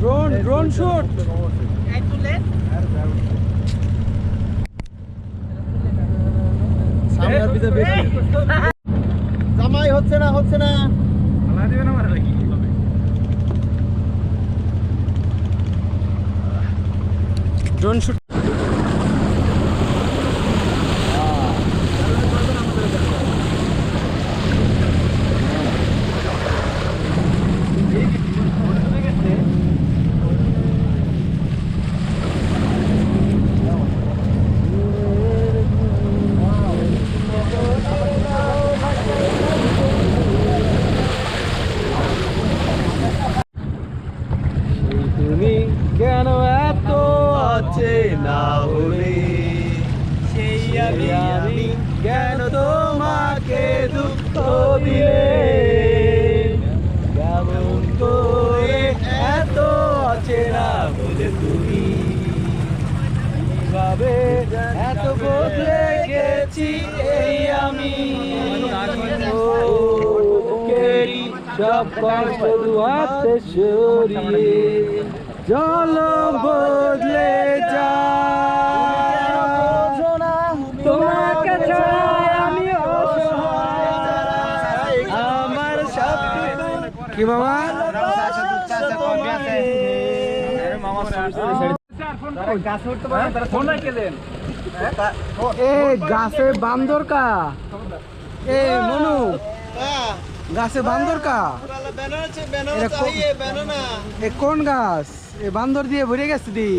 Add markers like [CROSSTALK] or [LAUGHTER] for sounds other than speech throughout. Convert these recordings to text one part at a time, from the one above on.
Drone drone shoot জামাই হচ্ছে না হচ্ছে না। ড্রোন শুট তুমি কেন এত আছে না হলে সেই আমি আমি কেন তোমাকে দুঃখ দিলে কেমন করে এত আছে না বলে তুমি কীভাবে এত বদলে গেছি এই আমি। বুকেরই সব কষ্ট দুয়াতে সরিয়ে চলো বদলে যা তোমাকে আমি আমার সব কি বাবা? গাছে বান্দর কা এ মনু গাছে বান্দর কা এ কোন গাছ এ বান্দর দিয়ে ভরে গেছে দি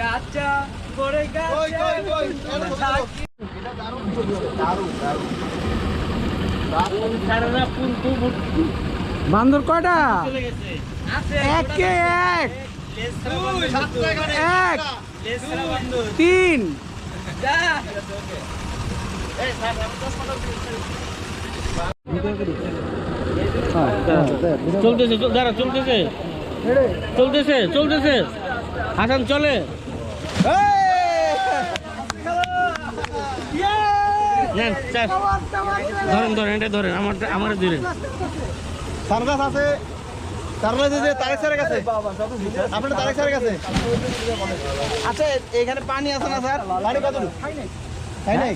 গাছা পড়ে বান্দর কয়টা? একে এক। এক তিন। চলতেছে চল- দাঁড়া চলতেছে। চলতেছে চলতেছে। হাসান চলে। ধরেন ধরেন এটা ধরেন আমার আমার ধরেন। সারদাস আছে। সারদাস আছে তারেক স্যারের কাছে। আপনার তারেক স্যারের কাছে? আচ্ছা এখানে পানি আছে না স্যার? পানি কত তাই নাই?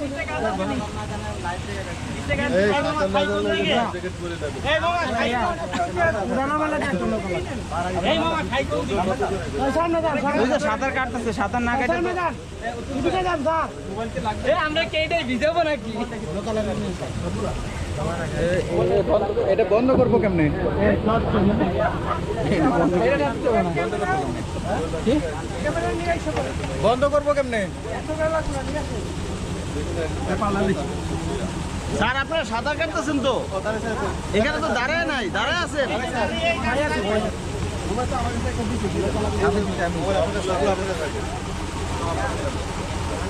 সাঁতার কাটতেছে সাঁতার না কাটে আমরা কি এটাই ভিজাবো নাকি? এটা বন্ধ করব কেমনে? বন্ধ করব কেমনে? স্যার, আপনারা সাঁতার কাটতেছেন তো? এখানে তো দাঁড়ায় নাই, দাঁড়ায় আছেন।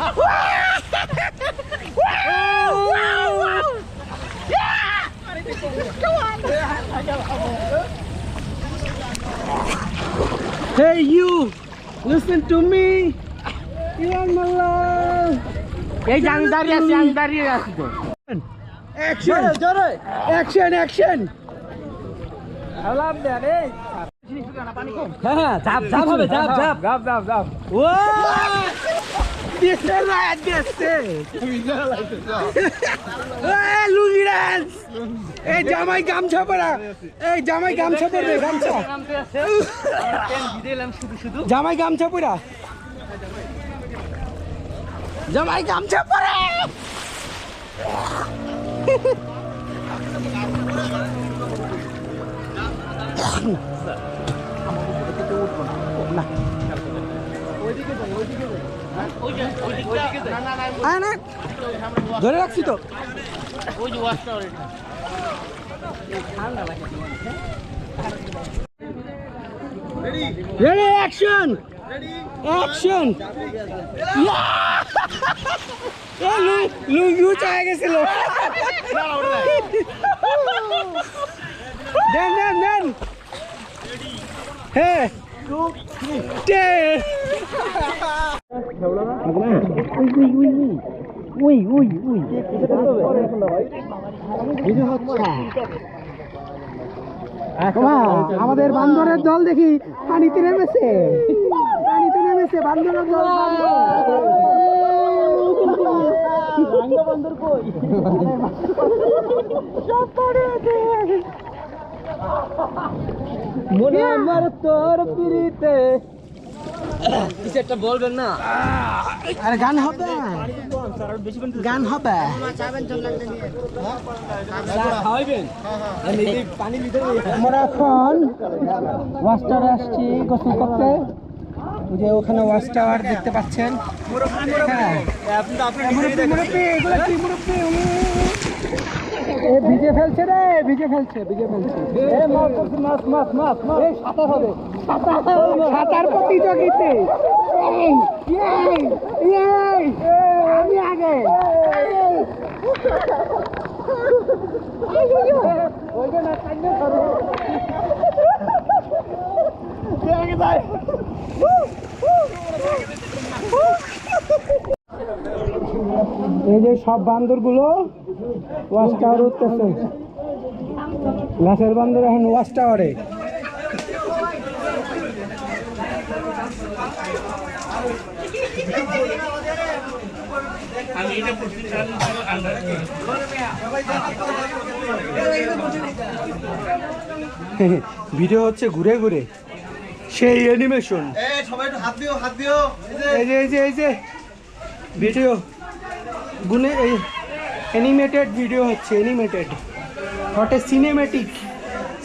Hey you, listen to me. You are my love. এই যে আমি দাঁড়িয়ে আছি আমি দাঁড়িয়ে আছি তো Action! Action! Action! হ্যাঁ হ্যাঁ ঝাপ ঝাপ হবে ঝাপ ঝাপ ঝাপ ঝাপ ঝাপ ও দিছে না দিছে এই লুঙ্গি ডান্স। এই জামাই গামছা পরা। এই জামাই গামছা পরবে গামছা। জামাই গামছা পরা। গামছা পরা। না। ধরে রাখছি তো। রেডি অ্যাকশন অ্যাকশন লুঙ্গিও চায় গেছিল। [LAUGHS] দেন দেন দেন। হ্যাঁ। টেন উই উই উই আমাদের বান্দরের দল দেখি পানিতে নেমেছে পানিতে নেমেছে বান্দরের দল বান্দর কই মনে আমার তোর পিড়িতে কিছু একটা বলবেন না। আরে গান হবে। গান হবে। আমরা এখন ওয়াচ টাওয়ার আসছি গোসল করতে। যে ওখানে ওয়াচ টাওয়ার দেখতে পাচ্ছেন। হ্যাঁ। এ ভিজে ফেলছে রে ভিজে ফেলছে ভিজে ফেলছে। এ মাছ মাছ মাছ মাছ মাছ এই সাঁতার হবে সাঁতার প্রতিযোগিতে। এই, এই, এই, আমি আগে। এই যে সব বান্দরগুলো ওয়াচ টাওয়ার উঠতেছে। গাছের বান্দর এখন ওয়াচ টাওয়ারে। ভিডিও হচ্ছে ঘুরে ঘুরে। সেই অ্যানিমেশন এই যে এই যে এই যে। ভিডিও। গুনে, এই অ্যানিমেটেড ভিডিও হচ্ছে animated not a cinematic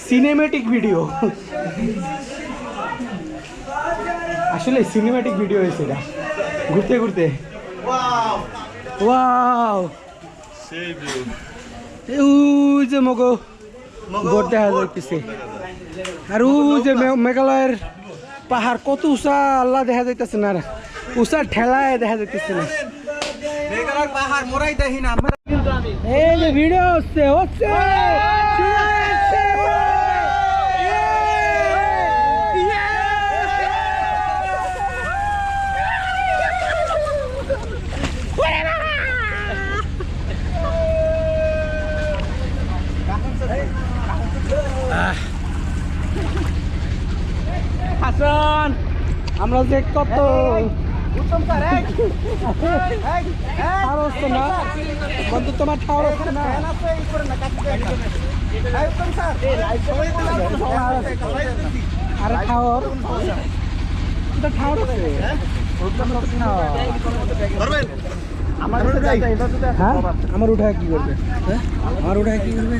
cinematic video আসলে সিনেমেটিক ভিডিও হয়েছে এটা। ঘুরতে ঘুরতে। ওয়াও যে মগো। বোট দেখা যাইতেছে আর যে মেঘালয়ের পাহাড় কত উষা আল্লাহ দেখা যাইতেছে না। উষা ঠেলায় দেখা যাইতেছে না। পাহাড় মোরাই দেখি না এই যে ভিডিও হচ্ছে হচ্ছে। হাসান আমরা যে কত ঠাওর হচ্ছে [LAUGHS] না? বন্ধু তোমার হচ্ছে না? আরে আমার উঠায় কি করবে? হ্যাঁ? আমার উঠায় কি করবে?